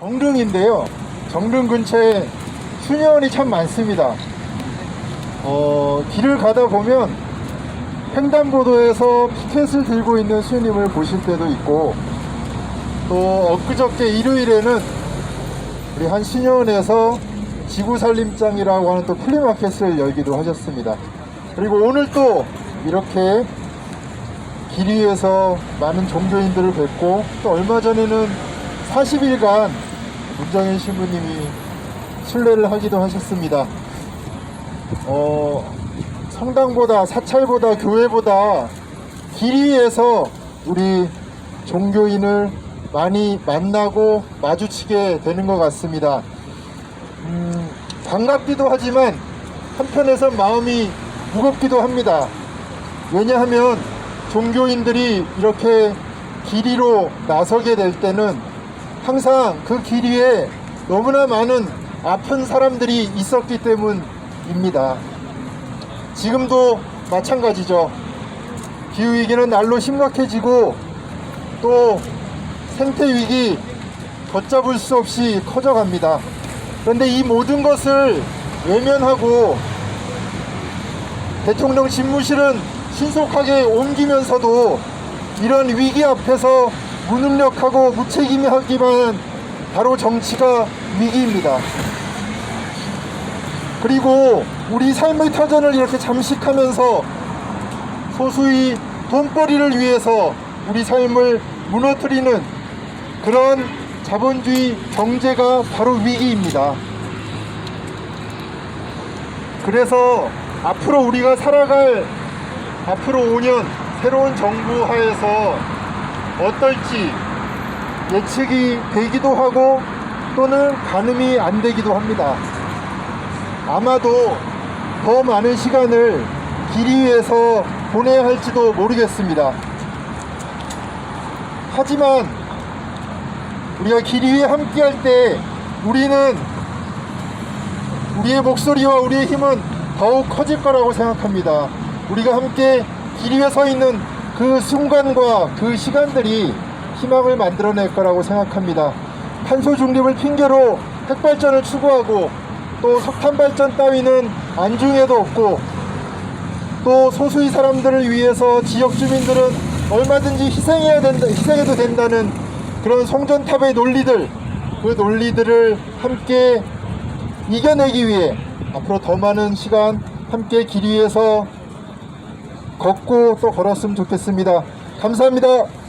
정릉인데요. 정릉 근처에 수녀원이 참 많습니다. 어, 길을 가다 보면 횡단보도에서 피켓을 들고 있는 수녀님을 보실 때도 있고 또 엊그저께 일요일에는 우리 한 수녀원에서 지구살림장이라고 하는 또 플리마켓을 열기도 하셨습니다. 그리고 오늘 또 이렇게 길 위에서 많은 종교인들을 뵙고 또 얼마 전에는 40일간 문정현 신부님이 순례를 하기도 하셨습니다. 어, 성당보다 사찰보다 교회보다 길 위에서 우리 종교인을 많이 만나고 마주치게 되는 것 같습니다. 음, 반갑기도 하지만 한편에서 마음이 무겁기도 합니다. 왜냐하면 종교인들이 이렇게 길 위로 나서게 될 때는 항상 그 길 위에 너무나 많은 아픈 사람들이 있었기 때문입니다. 지금도 마찬가지죠. 기후위기는 날로 심각해지고 또 생태위기 걷잡을 수 없이 커져갑니다. 그런데 이 모든 것을 외면하고 대통령 집무실은 신속하게 옮기면서도 이런 위기 앞에서 무능력하고 무책임하기만 바로 정치가 위기입니다. 그리고 우리 삶의 터전을 이렇게 잠식하면서 소수의 돈벌이를 위해서 우리 삶을 무너뜨리는 그런 자본주의 경제가 바로 위기입니다. 그래서 앞으로 우리가 살아갈 앞으로 5년 새로운 정부 하에서 어떨지 예측이 되기도 하고 또는 가늠이 안 되기도 합니다. 아마도 더 많은 시간을 길 위에서 보내야 할지도 모르겠습니다. 하지만 우리가 길 위에 함께 할 때 우리는 우리의 목소리와 우리의 힘은 더욱 커질 거라고 생각합니다. 우리가 함께 길 위에 서 있는 그 순간과 그 시간들이 희망을 만들어낼 거라고 생각합니다. 탄소 중립을 핑계로 핵발전을 추구하고 또 석탄 발전 따위는 안중에도 없고 또 소수의 사람들을 위해서 지역 주민들은 얼마든지 희생해야 된다, 희생해도 된다는 그런 송전탑의 논리들, 그 논리들을 함께 이겨내기 위해 앞으로 더 많은 시간 함께 길 위에서 걷고 또 걸었으면 좋겠습니다. 감사합니다.